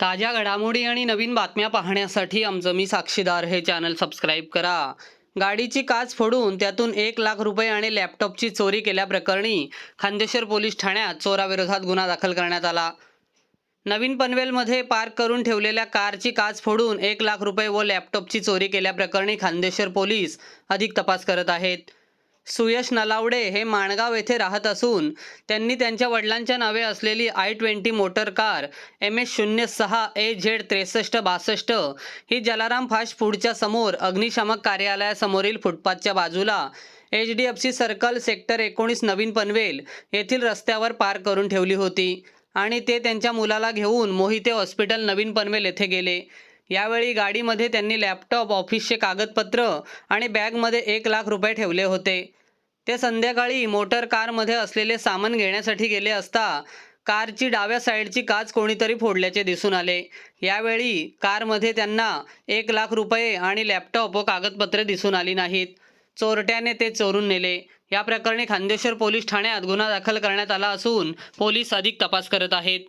ताज्या घडामोडी आणि नवीन बातम्या पाहण्यासाठी आमचं मी साक्षीदार हे चॅनल सबस्क्राईब करा. गाडीची काच फोडून त्यातून एक लाख रुपये आणि लॅपटॉपची चोरी केल्याप्रकरणी खांदेश्वर पोलीस ठाण्यात चोराविरोधात गुन्हा दाखल करण्यात आला. नवीन पनवेलमध्ये पार्क करून ठेवलेल्या कारची काच फोडून एक लाख रुपये व लॅपटॉपची चोरी केल्याप्रकरणी खांदेश्वर पोलीस अधिक तपास करत आहेत. सुयश नलावडे हे माणगाव येथे राहत असून त्यांनी त्यांच्या वडिलांच्या नावे असलेली I twenty motor car M S शून्य सहा ए झेड त्रेसष्ट बासष्ट ही जलाराम फास्ट फूडच्या समोर अग्निशामक कार्यालयासमोरील फुटपाथच्या बाजूला H D F C circle sector एकोणीस नवीन पनवेल येथील रस्त्यावर पार करून ठेवली होती आणि ते त्यांच्या मुलाला घेऊन मोहिते हॉस्पिटल नवीन पनवेल येथे गेले. यावेळी गाडीमध्ये त्यांनी लॅपटॉप ऑफिसचे कागदपत्र आणि बॅगमध्ये एक लाख रुपये ठेवले होते. ते संध्याकाळी मोटर कारमध्ये असलेले सामान घेण्यासाठी गेले असता कारची डाव्या साईडची काच कोणीतरी फोडल्याचे दिसून आले. यावेळी कारमध्ये त्यांना एक लाख रुपये आणि लॅपटॉप व कागदपत्रे दिसून आली नाहीत. चोरट्याने ते चोरून नेले. या प्रकरणी खांदेश्वर पोलीस ठाण्यात गुन्हा दाखल करण्यात आला असून पोलीस अधिक तपास करत आहेत.